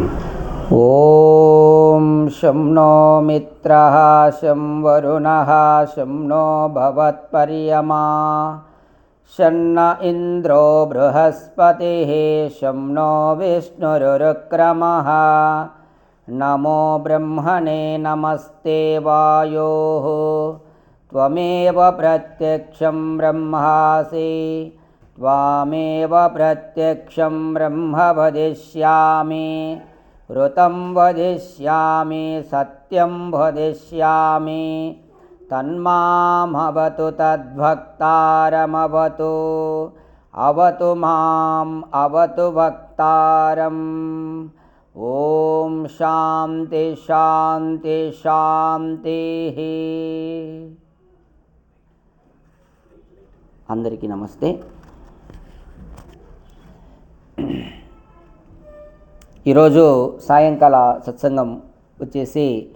ॐ शं नो मित्रः शं वरुणः शं नो भवत्पर्यमा शन्न इन्द्रो बृहस्पतिः शं नो विष्णुरुक्रमः नमो ब्रह्मणे नमस्ते वायोः त्वमेव प्रत्यक्षं ब्रह्मासि त्वामेव प्रत्यक्षं ब्रह्म वदिष्यामि ऋतं वदिष्यामि सत्यं वदिष्यामि तन्मामवतु तद्भक्तारमवतु अवतु माम् अवतु वक्तारम् ॐ शान्ति शान्ति शान्तिः అందరికీ నమస్తే ఈరోజు సాయంకాల సత్సంగం వచ్చేసి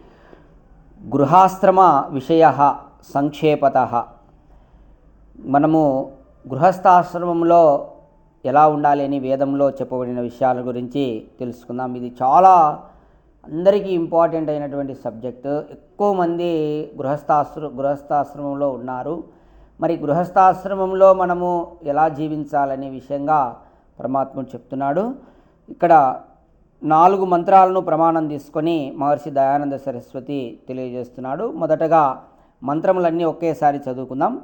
గృహాశ్రమ విషయ సంక్షేపత. మనము గృహస్థాశ్రమంలో ఎలా ఉండాలి అని వేదంలో చెప్పబడిన విషయాల గురించి తెలుసుకుందాం. ఇది చాలా అందరికీ ఇంపార్టెంట్ అయినటువంటి సబ్జెక్టు. ఎక్కువ మంది గృహస్థాశ్ర గృహస్థాశ్రమంలో ఉన్నారు. మరి గృహస్థాశ్రమంలో మనము ఎలా జీవించాలనే విషయంగా పరమాత్ముడు చెప్తున్నాడు. ఇక్కడ నాలుగు మంత్రాలను ప్రమాణం తీసుకొని మహర్షి దయానంద సరస్వతి తెలియజేస్తున్నాడు. మొదటగా మంత్రములన్నీ ఒకేసారి చదువుకుందాం.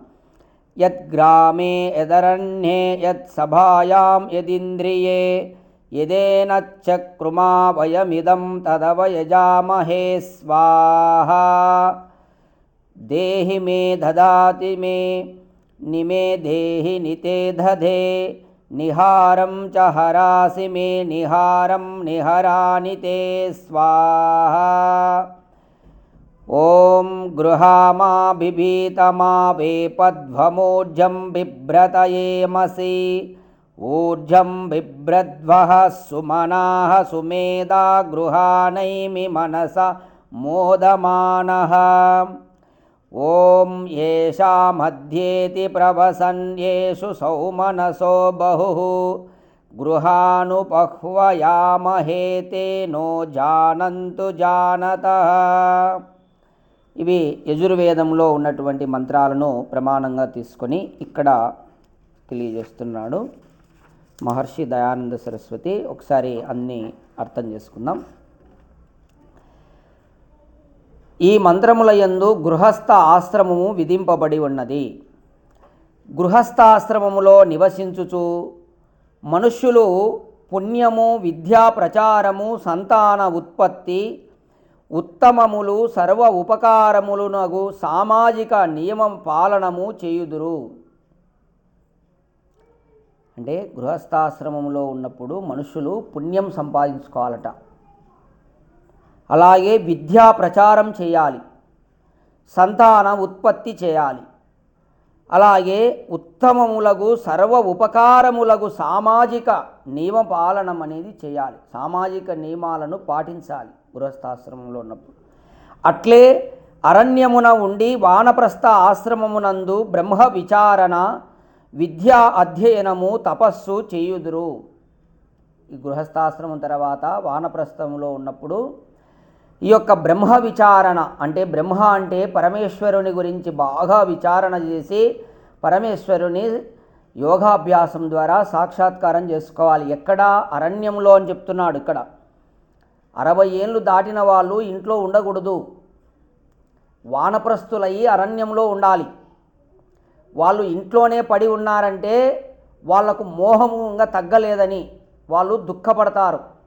యత్ గ్రామే యదరణ్యే యత్ సభాయాం యదింద్రియే యదేనచ్చక్రుమా వయమిదం తదవయజామహే స్వాహ. దేహి మే దదాతి మే నిమే దేహి నితే దధే निहारं च हरासि मे निहारं निहरानि ते स्वाहा। ॐ गृहामाभिभीतमावेपध्वमूर्जं बिभ्रतयेमसि ऊर्जं बिभ्रध्वः सुमनाः सुमेधा गृहाणैमि मनसा मोदमानः। మనస మోదమానః ఓం ఏషామధ్యేతి ప్రవసన్యేషు సౌమనసో బహు గృహానుపహ్వయామహేతే నో జానంతు జానత. ఇవి యజుర్వేదంలో ఉన్నటువంటి మంత్రాలను ప్రమాణంగా తీసుకొని ఇక్కడ తెలియజేస్తున్నాడు మహర్షి దయానంద సరస్వతి. ఒకసారి అన్నీ అర్థం చేసుకుందాం. ఈ మంత్రముల యందు గృహస్థ ఆశ్రమము విధింపబడి ఉన్నది. గృహస్థాశ్రమములో నివసించుచు మనుష్యులు పుణ్యము విద్యా ప్రచారము సంతాన ఉత్పత్తి ఉత్తమములు సర్వ ఉపకారములునగు సామాజిక నియమం పాలనము చేయుదురు. అంటే గృహస్థాశ్రమంలో ఉన్నప్పుడు మనుషులు పుణ్యం సంపాదించుకోవాలట. అలాగే విద్యా ప్రచారం చేయాలి. సంతాన ఉత్పత్తి చేయాలి. అలాగే ఉత్తమములకు సర్వ ఉపకారములకు సామాజిక నియమ పాలనం అనేది చేయాలి. సామాజిక నియమాలను పాటించాలి గృహస్థాశ్రమంలో ఉన్నప్పుడు. అట్లే అరణ్యమున ఉండి వానప్రస్థ ఆశ్రమమునందు బ్రహ్మ విచారణ విద్యా అధ్యయనము తపస్సు చేయుదురు. ఈ గృహస్థాశ్రమం తర్వాత వానప్రస్థంలో ఉన్నప్పుడు ఈ యొక్క బ్రహ్మ విచారణ అంటే బ్రహ్మ అంటే పరమేశ్వరుని గురించి బాగా విచారణ చేసి పరమేశ్వరుని యోగాభ్యాసం ద్వారా సాక్షాత్కారం చేసుకోవాలి. ఎక్కడ? అరణ్యంలో అని చెప్తున్నాడు ఇక్కడ. అరవై ఏళ్ళు దాటిన వాళ్ళు ఇంట్లో ఉండకూడదు. వానప్రస్తులయ్యి అరణ్యంలో ఉండాలి. వాళ్ళు ఇంట్లోనే పడి ఉన్నారంటే వాళ్ళకు మోహము ఇంకా తగ్గలేదని వాళ్ళు దుఃఖపడతారు.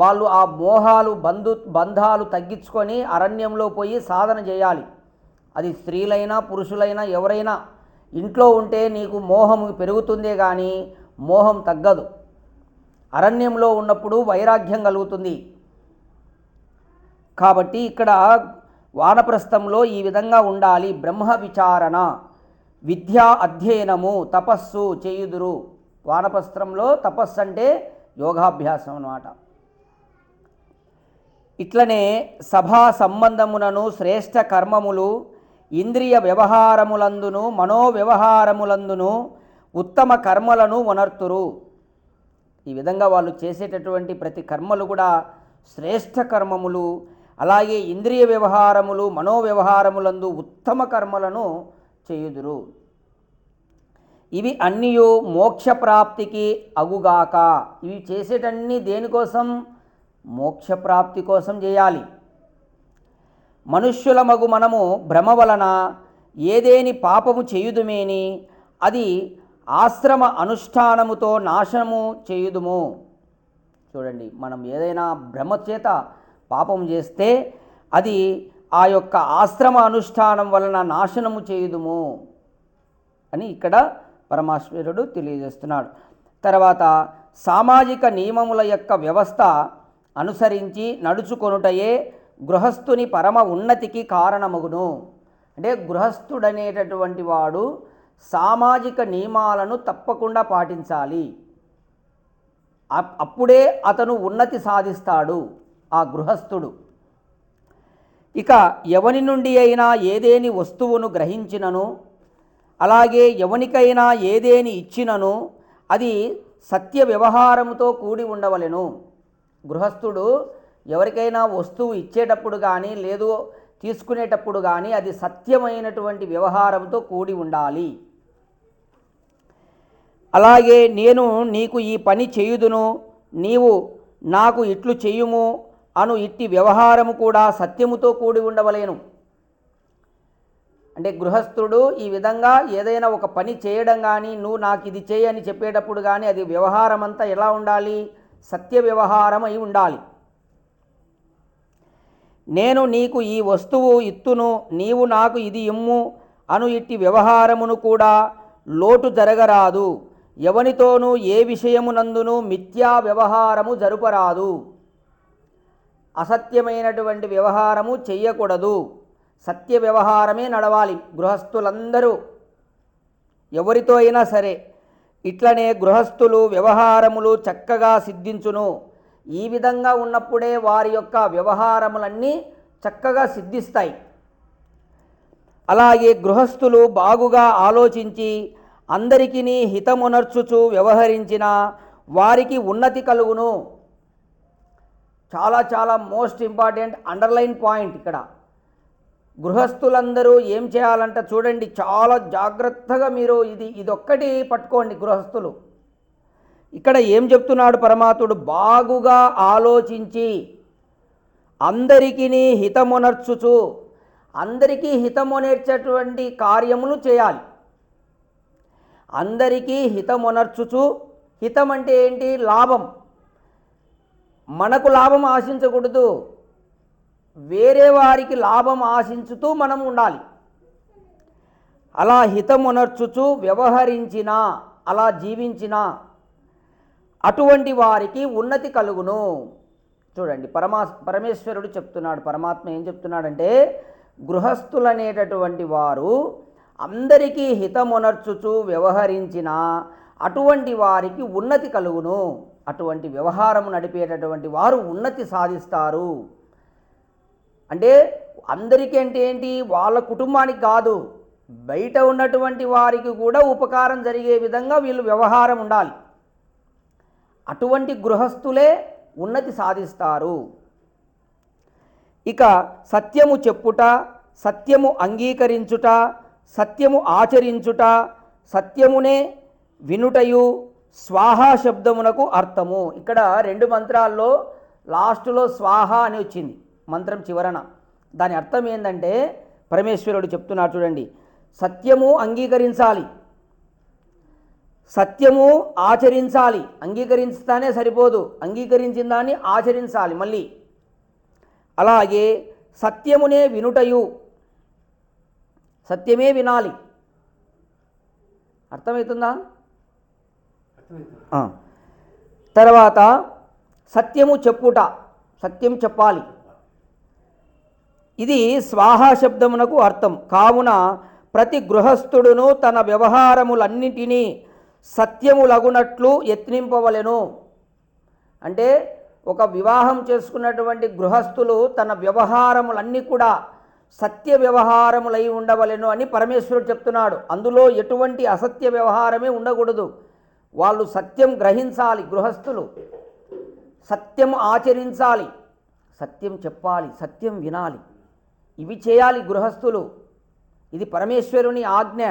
వాళ్ళు ఆ మోహాలు బంధు బంధాలు తగ్గించుకొని అరణ్యంలో పోయి సాధన చేయాలి. అది స్త్రీలైనా పురుషులైనా ఎవరైనా ఇంట్లో ఉంటే నీకు మోహం పెరుగుతుందే కానీ మోహం తగ్గదు. అరణ్యంలో ఉన్నప్పుడు వైరాగ్యం కలుగుతుంది. కాబట్టి ఇక్కడ వానప్రస్థంలో ఈ విధంగా ఉండాలి. బ్రహ్మ విచారణ విద్యా అధ్యయనము తపస్సు చేయుదురు. వానప్రస్థంలో తపస్సు అంటే యోగాభ్యాసం అన్నమాట. ఇట్లనే సభా సంబంధమునను శ్రేష్ఠ కర్మములు ఇంద్రియ వ్యవహారములందును మనో వ్యవహారములందును ఉత్తమ కర్మలను వనర్తురు. ఈ విధంగా వాళ్ళు చేసేటటువంటి ప్రతి కర్మలు కూడా శ్రేష్ఠ కర్మములు అలాగే ఇంద్రియ వ్యవహారములు మనో వ్యవహారములందు ఉత్తమ కర్మలను చేయుదురు. ఇవి అన్నీయు మోక్ష ప్రాప్తికి అగుగాక. ఇవి చేసేటన్నీ దేనికోసం? మోక్ష ప్రాప్తి కోసం చేయాలి. మనుష్యుల మగు మనము భ్రమ వలన ఏదేని పాపము చేయుదుమేని అది ఆశ్రమ అనుష్ఠానముతో నాశనము చేయుదుము. చూడండి మనం ఏదైనా భ్రమ చేత పాపం చేస్తే అది ఆ యొక్క ఆశ్రమ అనుష్ఠానం వలన నాశనము చేయుదుము అని ఇక్కడ పరమాశ్వరుడు తెలియజేస్తున్నాడు. తర్వాత సామాజిక నియమముల యొక్క వ్యవస్థ అనుసరించి నడుచుకొనుటయే గృహస్థుని పరమ ఉన్నతికి కారణమగును. అంటే గృహస్థుడనేటటువంటి వాడు సామాజిక నియమాలను తప్పకుండా పాటించాలి. అప్- అప్పుడే అతను ఉన్నతి సాధిస్తాడు ఆ గృహస్థుడు. ఇక ఎవని నుండి అయినా ఏదేని వస్తువును గ్రహించినను అలాగే ఎవనికైనా ఏదేని ఇచ్చినను అది సత్య వ్యవహారముతో కూడి ఉండవలెను. గృహస్థుడు ఎవరికైనా వస్తువు ఇచ్చేటప్పుడు కానీ లేదు తీసుకునేటప్పుడు కానీ అది సత్యమైనటువంటి వ్యవహారంతో కూడి ఉండాలి. అలాగే నేను నీకు ఈ పని చేయుదును నీవు నాకు ఇట్లు చేయుము అను ఇట్టి వ్యవహారము కూడా సత్యముతో కూడి ఉండవలేను. అంటే గృహస్థుడు ఈ విధంగా ఏదైనా ఒక పని చేయడం కానీ నువ్వు నాకు ఇది చేయని చెప్పేటప్పుడు కానీ అది వ్యవహారం అంతా ఎలా ఉండాలి? సత్య వ్యవహారమై ఉండాలి. నేను నీకు ఈ వస్తువు ఇత్తును నీవు నాకు ఇది ఇమ్ము అను ఇట్టి వ్యవహారమును కూడా లోటు జరగరాదు. ఎవనితోనూ ఏ విషయమునందును మిథ్యా వ్యవహారము జరుపరాదు. అసత్యమైనటువంటి వ్యవహారము చెయ్యకూడదు. సత్య వ్యవహారమే నడవాలి గృహస్థులందరూ. ఎవరితో అయినా సరే ఇట్లనే గృహస్థులు వ్యవహారములు చక్కగా సిద్ధించును. ఈ విధంగా ఉన్నప్పుడే వారి యొక్క వ్యవహారములన్నీ చక్కగా సిద్ధిస్తాయి. అలాగే గృహస్థులు బాగుగా ఆలోచించి అందరికీ హితమునర్చుచు వ్యవహరించిన వారికి ఉన్నతి కలుగును. చాలా చాలా మోస్ట్ ఇంపార్టెంట్ అండర్లైన్ పాయింట్ ఇక్కడ. గృహస్థులందరూ ఏం చేయాలంట చూడండి చాలా జాగ్రత్తగా మీరు ఇది ఇదొక్కటి పట్టుకోండి గృహస్థులు. ఇక్కడ ఏం చెప్తున్నాడు పరమాత్ముడు? బాగుగా ఆలోచించి అందరికీ హితమునర్చుచు అందరికీ హితమునేర్చేటువంటి కార్యములు చేయాలి. అందరికీ హితమునర్చుచు హితం అంటే ఏంటి? లాభం. మనకు లాభం ఆశించకూడదు. వేరే వారికి లాభం ఆశించుతూ మనం ఉండాలి. అలా హితమునర్చుచు వ్యవహరించినా అలా జీవించినా అటువంటి వారికి ఉన్నతి కలుగును. చూడండి పరమా పరమేశ్వరుడు చెప్తున్నాడు పరమాత్మ ఏం చెప్తున్నాడంటే గృహస్థులనేటటువంటి వారు అందరికీ హితమునర్చుచు వ్యవహరించిన అటువంటి వారికి ఉన్నతి కలుగును. అటువంటి వ్యవహారం నడిపేటటువంటి వారు ఉన్నతి సాధిస్తారు. అంటే అందరికీ అంటే ఏంటి? వాళ్ళ కుటుంబానికి కాదు. బయట ఉన్నటువంటి వారికి కూడా ఉపకారం జరిగే విధంగా వీళ్ళు వ్యవహారం ఉండాలి. అటువంటి గృహస్థులే ఉన్నతి సాధిస్తారు. ఇక సత్యము చెప్పుట సత్యము అంగీకరించుట సత్యము ఆచరించుట సత్యమునే వినుటయు స్వాహా శబ్దమునకు అర్థము. ఇక్కడ రెండు మంత్రాల్లో లాస్ట్లో స్వాహ అని వచ్చింది. మంత్రం చివరన. దాని అర్థం ఏంటంటే పరమేశ్వరుడు చెప్తున్నాడు చూడండి సత్యము అంగీకరించాలి. సత్యము ఆచరించాలి. అంగీకరిస్తానే సరిపోదు. అంగీకరించిన దాన్ని ఆచరించాలి మళ్ళీ. అలాగే సత్యమునే వినుటయు. సత్యమే వినాలి. అర్థమవుతుందా. తర్వాత సత్యము చెప్పుట. సత్యం చెప్పాలి. ఇది స్వాహా శబ్దమునకు అర్థం. కావున ప్రతి గృహస్థుడును తన వ్యవహారములన్నిటినీ సత్యములగునట్లు యత్నింపవలెను. అంటే ఒక వివాహం చేసుకున్నటువంటి గృహస్థులు తన వ్యవహారములన్నీ కూడా సత్య వ్యవహారములై ఉండవలెను అని పరమేశ్వరుడు చెప్తున్నాడు. అందులో ఎటువంటి అసత్య వ్యవహారమే ఉండకూడదు. వాళ్ళు సత్యం గ్రహించాలి గృహస్థులు. సత్యం ఆచరించాలి. సత్యం చెప్పాలి సత్యం వినాలి. ఇవి చేయాలి గృహస్థులు. ఇది పరమేశ్వరుని ఆజ్ఞ.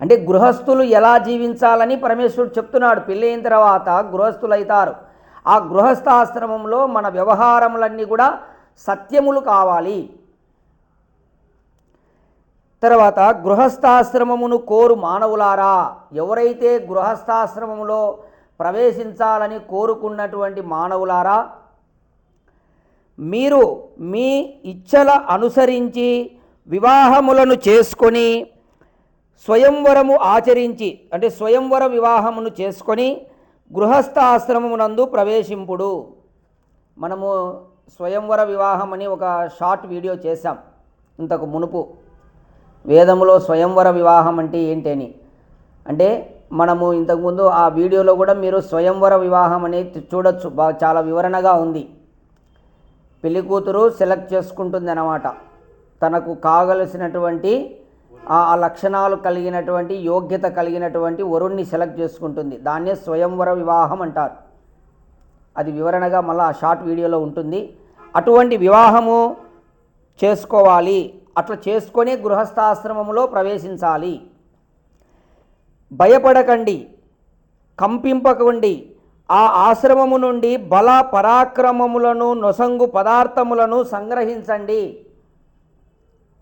అంటే గృహస్థులు ఎలా జీవించాలని పరమేశ్వరుడు చెప్తున్నాడు. పెళ్ళైన తర్వాత గృహస్థులైతారు. ఆ గృహస్థాశ్రమంలో మన వ్యవహారములన్నీ కూడా సత్యములు కావాలి. తర్వాత గృహస్థాశ్రమమును కోరు మానవులారా. ఎవరైతే గృహస్థాశ్రమములో ప్రవేశించాలని కోరుకున్నటువంటి మానవులారా మీరు మీ ఇచ్చల అనుసరించి వివాహములను చేసుకొని స్వయంవరము ఆచరించి అంటే స్వయంవర వివాహమును చేసుకొని గృహస్థాశ్రమమునందు ప్రవేశింపుడు. మనము స్వయంవర వివాహం అని ఒక షార్ట్ వీడియో చేశాం ఇంతకు మునుపు. వేదములో స్వయంవర వివాహం అంటే ఏంటని? అంటే మనము ఇంతకుముందు ఆ వీడియోలో కూడా మీరు స్వయంవర వివాహం అనేది చూడొచ్చు. బాగా చాలా వివరణగా ఉంది. పెళ్ళి కూతురు సెలెక్ట్ చేసుకుంటుంది అన్నమాట తనకు కావలసినటువంటి ఆ లక్షణాలు కలిగినటువంటి యోగ్యత కలిగినటువంటి వరుణ్ణి సెలెక్ట్ చేసుకుంటుంది. దాన్నే స్వయంవర వివాహం అంటారు. అది వివరణగా మళ్ళీ ఆ షార్ట్ వీడియోలో ఉంటుంది. అటువంటి వివాహము చేసుకోవాలి. అట్లా చేసుకొని గృహస్థాశ్రమంలో ప్రవేశించాలి. భయపడకండి. కంపింపకండి. ఆ ఆశ్రమము నుండి బల పరాక్రమములను నొసంగు పదార్థములను సంగ్రహించండి.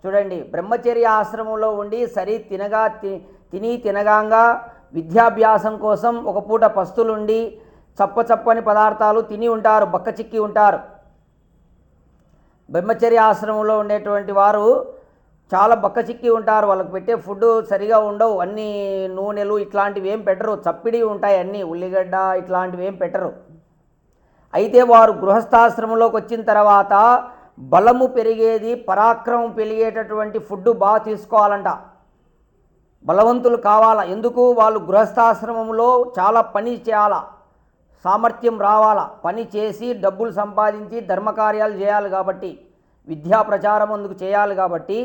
చూడండి బ్రహ్మచర్య ఆశ్రమంలో ఉండి సరి తినగా తి తిని తినగాంగా విద్యాభ్యాసం కోసం ఒక పూట పస్తులుండి చప్ప చప్పని పదార్థాలు తిని ఉంటారు బక్క చిక్కి ఉంటారు. బ్రహ్మచర్య ఆశ్రమంలో ఉండేటువంటి వారు చాలా బక్కచిక్కి ఉంటారు వాళ్ళకి పెట్టే ఫుడ్ సరిగా ఉండవు. అన్ని నూనెలు ఇట్లాంటివి ఏం పెట్టరు. చప్పిడి ఉంటాయి అన్నీ ఉల్లిగడ్డ ఇట్లాంటివి ఏం పెట్టరు. అయితే వారు గృహస్థాశ్రమంలోకి వచ్చిన తర్వాత బలము పెరిగేది పరాక్రమం పెరిగేటటువంటి ఫుడ్ బాగా తీసుకోవాలంట. బలవంతులు కావాలా? ఎందుకు? వాళ్ళు గృహస్థాశ్రమంలో చాలా పని చేయాలా? సామర్థ్యం రావాలా? పని చేసి డబ్బులు సంపాదించి ధర్మకార్యాలు చేయాలి కాబట్టి విద్యా ప్రచారం అందుకు చేయాలి కాబట్టి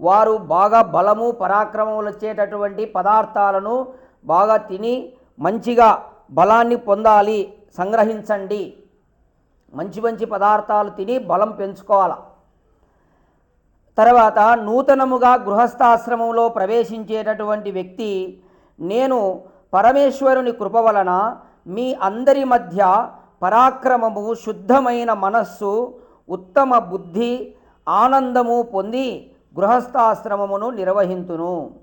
వారు బాగా బలము పరాక్రమములు వచ్చేటటువంటి పదార్థాలను బాగా తిని మంచిగా బలాన్ని పొందాలి. సంగ్రహించండి. మంచి మంచి పదార్థాలు తిని బలం పెంచుకోవాలి. తర్వాత నూతనముగా గృహస్థాశ్రమంలో ప్రవేశించేటటువంటి వ్యక్తి నేను పరమేశ్వరుని కృప వలన మీ అందరి మధ్య పరాక్రమము శుద్ధమైన మనస్సు ఉత్తమ బుద్ధి ఆనందము పొంది గృహస్థాశ్రమమును నిర్వహింతును.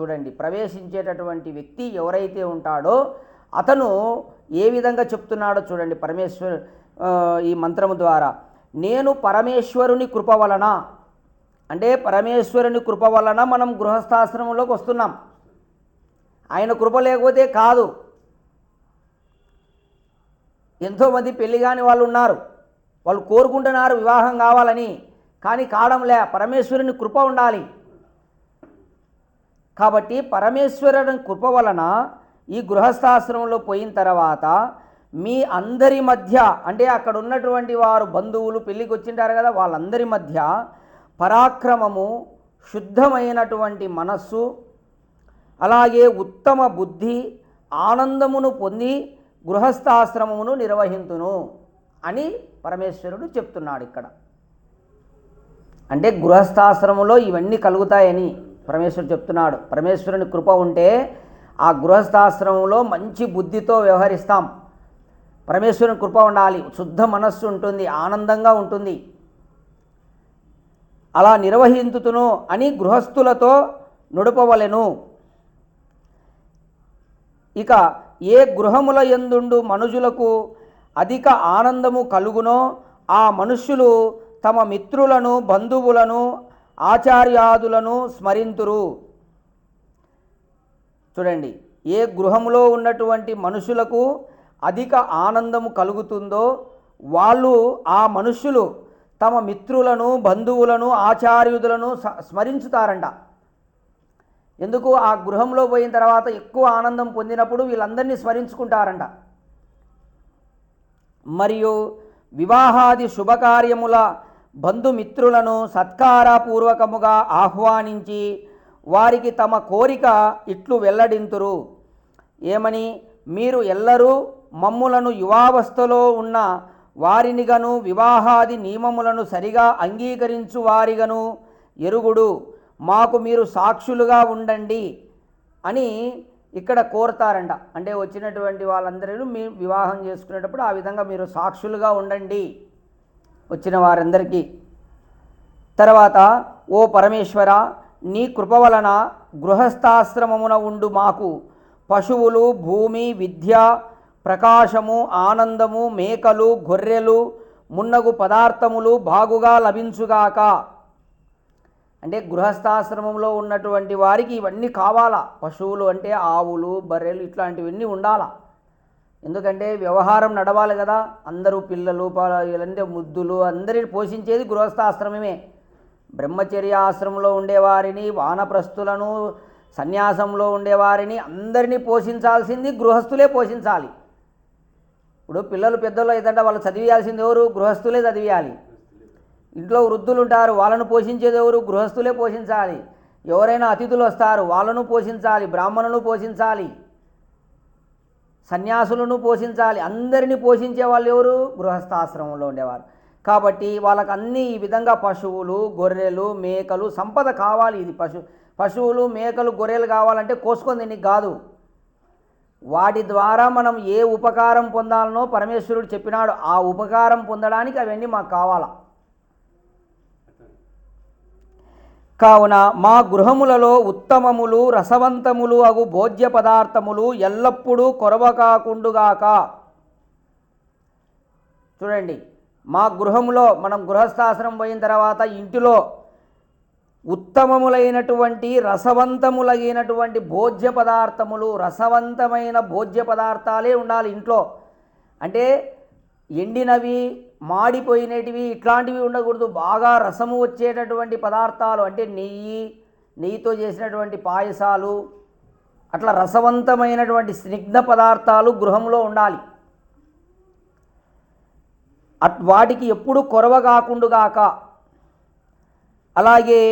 చూడండి ప్రవేశించేటటువంటి వ్యక్తి ఎవరైతే ఉంటాడో అతను ఏ విధంగా చెప్తున్నాడో చూడండి పరమేశ్వర్ ఈ మంత్రము ద్వారా. నేను పరమేశ్వరుని కృప వలన అంటే పరమేశ్వరుని కృప వలన మనం గృహస్థాశ్రమంలోకి వస్తున్నాం. ఆయన కృప లేకపోతే కాదు. ఎంతోమంది పెళ్ళి కాని వాళ్ళు ఉన్నారు. వాళ్ళు కోరుకుంటున్నారు వివాహం కావాలని. కానీ కావడంలే పరమేశ్వరుని కృప ఉండాలి. కాబట్టి పరమేశ్వరుని కృప వలన ఈ గృహస్థాశ్రమంలో పోయిన తర్వాత మీ అందరి మధ్య అంటే అక్కడ ఉన్నటువంటి వారు బంధువులు పెళ్ళికి వచ్చింటారు కదా వాళ్ళందరి మధ్య పరాక్రమము శుద్ధమైనటువంటి మనస్సు అలాగే ఉత్తమ బుద్ధి ఆనందమును పొంది గృహస్థాశ్రమమును నిర్వహింతును అని పరమేశ్వరుడు చెప్తున్నాడు ఇక్కడ. అంటే గృహస్థాశ్రమంలో ఇవన్నీ కలుగుతాయని పరమేశ్వరుడు చెప్తున్నాడు. పరమేశ్వరుని కృప ఉంటే ఆ గృహస్థాశ్రమంలో మంచి బుద్ధితో వ్యవహరిస్తాం. పరమేశ్వరుని కృప ఉండాలి. శుద్ధ మనస్సు ఉంటుంది. ఆనందంగా ఉంటుంది. అలా నిర్వహించుతును అని గృహస్థులతో నుడపవలెను. ఇక ఏ గృహముల ఎందుండు మనుషులకు అధిక ఆనందము కలుగునో ఆ మనుష్యులు తమ మిత్రులను బంధువులను ఆచార్యాదులను స్మరింతురు. చూడండి ఏ గృహంలో ఉన్నటువంటి మనుషులకు అధిక ఆనందము కలుగుతుందో వాళ్ళు ఆ మనుషులు తమ మిత్రులను బంధువులను ఆచార్యుదులను స్మరించుతారంట. ఎందుకు? ఆ గృహంలో పోయిన తర్వాత ఎక్కువ ఆనందం పొందినప్పుడు వీళ్ళందరినీ స్మరించుకుంటారంట. మరియు వివాహాది శుభకార్యముల బంధుమిత్రులను సత్కారపూర్వకముగా ఆహ్వానించి వారికి తమ కోరిక ఇట్లు వెల్లడింతురు. ఏమని? మీరు ఎల్లరూ మమ్ములను యువావస్థలో ఉన్న వారినిగను వివాహాది నియమములను సరిగా అంగీకరించు వారిగను ఎరుగుడు. మాకు మీరు సాక్షులుగా ఉండండి అని ఇక్కడ కోరతారంట. అంటే వచ్చినటువంటి వాళ్ళందరూ మీ వివాహం చేసుకునేటప్పుడు ఆ విధంగా మీరు సాక్షులుగా ఉండండి. వచ్చిన వారందరికీ. తర్వాత ఓ పరమేశ్వర నీ కృప వలన గృహస్థాశ్రమమున ఉండు మాకు. పశువులు భూమి విద్య ప్రకాశము ఆనందము మేకలు గొర్రెలు మున్నగు పదార్థములు బాగుగా లభించుగాక. అంటే గృహస్థాశ్రమంలో ఉన్నటువంటి వారికి ఇవన్నీ కావాలా? పశువులు అంటే ఆవులు బర్రెలు ఇట్లాంటివన్నీ ఉండాలా? ఎందుకంటే వ్యవహారం నడవాలి కదా. అందరూ పిల్లలు ప- ఇలాంటి ముద్దులు అందరిని పోషించేది గృహస్థాశ్రమమే. బ్రహ్మచర్య ఆశ్రమంలో ఉండేవారిని వానప్రస్థులను సన్యాసంలో ఉండేవారిని అందరినీ పోషించాల్సింది గృహస్థులే పోషించాలి. ఇప్పుడు పిల్లలు పెద్దలు అయితే వాళ్ళు చదివేయాల్సింది ఎవరు? గృహస్థులే చదివేయాలి. ఇంట్లో వృద్ధులు ఉంటారు వాళ్ళను పోషించేది ఎవరు? గృహస్థులే పోషించాలి. ఎవరైనా అతిథులు వస్తారు వాళ్ళను పోషించాలి బ్రాహ్మణులను పోషించాలి. సన్యాసులను పోషించాలి. అందరినీ పోషించే వాళ్ళు ఎవరు? గృహస్థాశ్రమంలో ఉండేవారు. కాబట్టి వాళ్ళకు అన్ని ఈ విధంగా పశువులు గొర్రెలు మేకలు సంపద కావాలి ఇది పశు పశువులు మేకలు గొర్రెలు కావాలంటే కోసుకొని దీనికి కాదు. వాటి ద్వారా మనం ఏ ఉపకారం పొందాలనో పరమేశ్వరుడు చెప్పినాడు. ఆ ఉపకారం పొందడానికి అవన్నీ మాకు కావాలా? కావున మా గృహములలో ఉత్తమములు రసవంతములు అగు భోజ్య పదార్థములు ఎల్లప్పుడూ కొరవకాకుండుగాక చూడండి మా గృహములో మనం గృహస్థాశ్రమం పోయిన తర్వాత ఇంటిలో ఉత్తమములైనటువంటి రసవంతములైనటువంటి భోజ్య పదార్థములు రసవంతమైన భోజ్య పదార్థాలే ఉండాలి ఇంట్లో. అంటే ఎండినవి మాడిపోయినటివి ఇట్లాంటివి ఉండకూడదు. బాగా రసము వచ్చేటటువంటి పదార్థాలు అంటే నెయ్యి నెయ్యితో చేసినటువంటి పాయసాలు అట్లా రసవంతమైనటువంటి స్నిగ్ధ పదార్థాలు గృహంలో ఉండాలి. అట్ వాటికి ఎప్పుడు కొరవ కాకుండుగాక అలాగే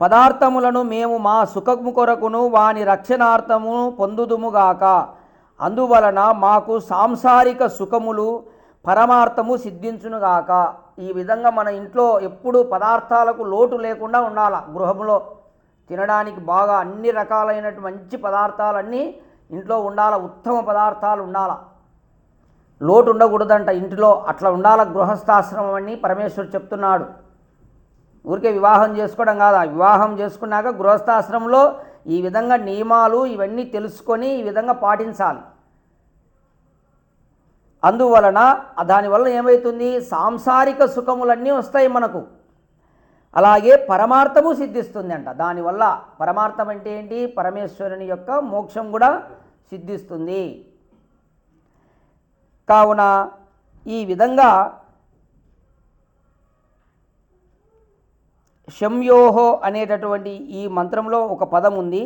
పదార్థములను మేము మా సుఖము కొరకును వాని రక్షణార్థము పొందుదుముగాక అందువలన మాకు సాంసారిక సుఖములు పరమార్థము సిద్ధించునుగాక ఈ విధంగా మన ఇంట్లో ఎప్పుడు పదార్థాలకు లోటు లేకుండా ఉండాల గృహంలో తినడానికి బాగా అన్ని రకాలైనటువంటి మంచి పదార్థాలన్నీ ఇంట్లో ఉండాల ఉత్తమ పదార్థాలు ఉండాల. లోటు ఉండకూడదంట ఇంటిలో అట్లా ఉండాల గృహస్థాశ్రమం అని పరమేశ్వరుడు చెప్తున్నాడు. ఊరికే వివాహం చేసుకోవడం కాదు ఆ వివాహం చేసుకున్నాక గృహస్థాశ్రమంలో ఈ విధంగా నియమాలు ఇవన్నీ తెలుసుకొని ఈ విధంగా పాటించాలి. అందువలన దానివల్ల ఏమవుతుంది సాంసారిక సుఖములన్నీ వస్తాయి మనకు. అలాగే పరమార్థము సిద్ధిస్తుంది అంట దానివల్ల పరమార్థం అంటే ఏంటి? పరమేశ్వరుని యొక్క మోక్షం కూడా సిద్ధిస్తుంది. కావున ఈ విధంగా షంయోహో అనేటటువంటి ఈ మంత్రంలో ఒక పదం ఉంది.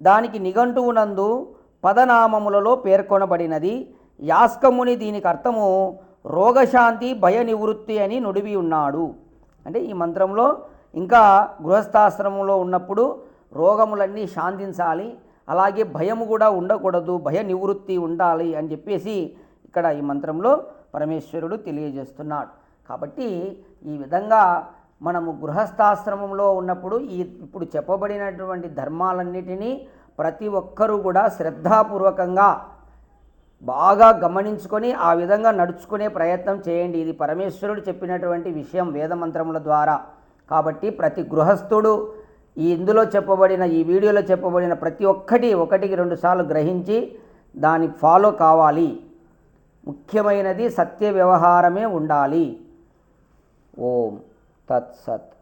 దానికి నిఘంటువునందు పదనామములలో పేర్కొనబడినది. యాస్కముని దీనికి అర్థము రోగశాంతి భయ నివృత్తి అని నుడివి ఉన్నాడు. అంటే ఈ మంత్రంలో ఇంకా గృహస్థాశ్రమంలో ఉన్నప్పుడు రోగములన్నీ శాంతించాలి. అలాగే భయము కూడా ఉండకూడదు భయ నివృత్తి ఉండాలి అని చెప్పేసి ఇక్కడ ఈ మంత్రంలో పరమేశ్వరుడు తెలియజేస్తున్నాడు. కాబట్టి ఈ విధంగా మనము గృహస్థాశ్రమంలో ఉన్నప్పుడు ఈ ఇప్పుడు చెప్పబడినటువంటి ధర్మాలన్నిటినీ ప్రతి ఒక్కరూ కూడా శ్రద్ధాపూర్వకంగా బాగా గమనించుకొని ఆ విధంగా నడుచుకునే ప్రయత్నం చేయండి. ఇది పరమేశ్వరుడు చెప్పినటువంటి విషయం వేదమంత్రముల ద్వారా. కాబట్టి ప్రతి గృహస్థుడు ఈ ఇందులో చెప్పబడిన ఈ వీడియోలో చెప్పబడిన ప్రతి ఒక్కటి ఒకటికి రెండు సార్లు గ్రహించి దాని ఫాలో కావాలి. ముఖ్యమైనది సత్య వ్యవహారమే ఉండాలి. ఓం. තත් සත්.